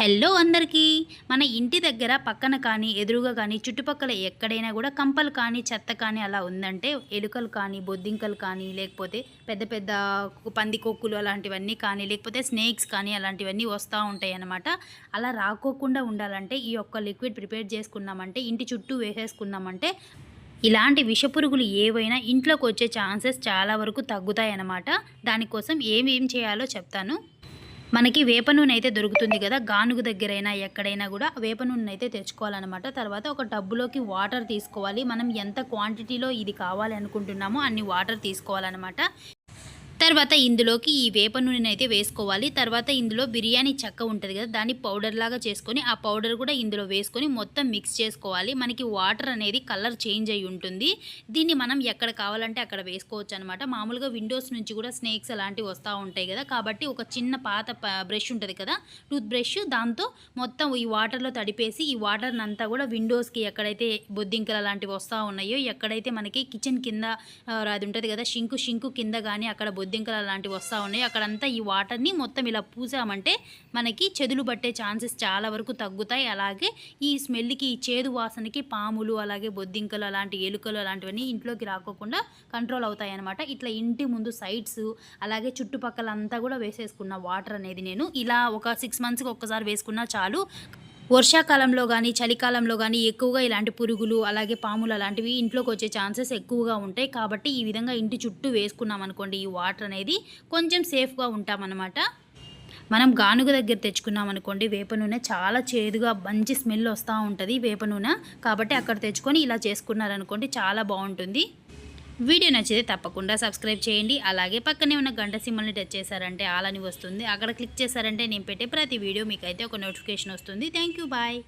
Hello అందరికీ. మన ఇంటి దగ్గర పక్కన కానీ ఎదురుగా కానీ చుట్టుపక్కల ఎక్కడైనా కూడా కంపలు కానీ చెత్త కానీ అలా ఉందంటే ఎలుకలు కానీ బొద్దింకలు కానీ లేకపోతే పెద్ద పెద్ద పందికొక్కులు అలాంటివన్నీ కానీ లేకపోతే స్నేక్స్ కానీ అలాంటివన్నీ వస్తూ ఉంటాయి అన్నమాట అలా రాకోకుండా ఉండాలంటే ఈ యొక్క లిక్విడ్ ప్రిపేర్ చేసుకున్నామంటే ఇంటి చుట్టూ వేసేసుకున్నామంటే ఇలాంటి విషపురుగులు ఏవైనా ఇంట్లోకి వచ్చే ఛాన్సెస్ చాలా వరకు తగ్గుతాయి అన్నమాట దానికోసం ఏమేం చేయాలో చెప్తాను. మనకి వేప నూనె అయితే దొరుకుతుంది కదా గానుగు దగ్గరైనా ఎక్కడైనా కూడా వేప నూనె అయితే తెచ్చుకోవాలన్నమాట. తర్వాత ఒక టబ్బులోకి వాటర్ తీసుకోవాలి. మనం ఎంత క్వాంటిటీలో ఇది కావాలి అనుకుంటున్నామో అన్ని వాటర్ తీసుకోవాలన్నమాట. తర్వాత ఇందులోకి ఈ వేప నూనెని అయితే వేసుకోవాలి. తర్వాత ఇందులో బిర్యానీ చెక్క ఉంటుంది కదా దాన్ని పౌడర్ లాగా చేసుకొని ఆ పౌడర్ కూడా ఇందులో వేసుకొని మొత్తం మిక్స్ చేసుకోవాలి. మనకి వాటర్ అనేది కలర్ చేంజ్ అయి ఉంటుంది. దీన్ని మనం ఎక్కడ కావాలంటే అక్కడ వేసుకోవచ్చు అనమాట మామూలుగా విండోస్ నుంచి కూడా స్నేక్స్ అలాంటివి వస్తూ ఉంటాయి కదా కాబట్టి ఒక చిన్న పాత బ్రష్ ఉంటుంది కదా టూత్ బ్రష్ దాంతో మొత్తం ఈ వాటర్లో తడిపేసి ఈ వాటర్ని అంతా కూడా విండోస్కి ఎక్కడైతే బొద్దింకలు అలాంటివి వస్తూ ఉన్నాయో ఎక్కడైతే మనకి కిచెన్ కింద అది ఉంటుంది కదా షింకు షింకు కింద కానీ అక్కడ బొద్దింకలు అలాంటివి వస్తూ ఉన్నాయి. అక్కడంతా ఈ వాటర్ని మొత్తం ఇలా పూసామంటే మనకి చెదులు పట్టే ఛాన్సెస్ చాలా వరకు తగ్గుతాయి. అలాగే ఈ స్మెల్కి ఈ చేదు వాసనకి పాములు అలాగే బొద్దింకలు అలాంటి ఎలుకలు అలాంటివన్నీ ఇంట్లోకి రాకోకుండా కంట్రోల్ అవుతాయి అనమాట ఇట్లా ఇంటి ముందు సైడ్స్ అలాగే చుట్టుపక్కల అంతా కూడా వేసేసుకున్న వాటర్ అనేది నేను ఇలా ఒక సిక్స్ మంత్స్కి ఒక్కసారి వేసుకున్నా చాలు. వర్షాకాలంలో కానీ చలికాలంలో కానీ ఎక్కువగా ఇలాంటి పురుగులు అలాగే పాములు అలాంటివి ఇంట్లోకి వచ్చే ఛాన్సెస్ ఎక్కువగా ఉంటాయి. కాబట్టి ఈ విధంగా ఇంటి చుట్టూ వేసుకున్నాం అనుకోండి ఈ వాటర్ అనేది కొంచెం సేఫ్గా ఉంటామన్నమాట. మనం గానుగ దగ్గర తెచ్చుకున్నాం అనుకోండి వేప నూనె చాలా చేదుగా మంచి స్మెల్ వస్తూ ఉంటుంది వేప నూనె. కాబట్టి అక్కడ తెచ్చుకొని ఇలా చేసుకున్నారనుకోండి చాలా బాగుంటుంది. వీడియో నచ్చితే తప్పకుండా సబ్స్క్రైబ్ చేయండి. అలాగే పక్కనే ఉన్న గంట సింబల్ని టచ్ చేశారంటే ఆలని వస్తుంది. అక్కడ క్లిక్ చేశారంటే నేను పెట్టే ప్రతి వీడియో మీకైతే ఒక నోటిఫికేషన్ వస్తుంది. Thank you bye.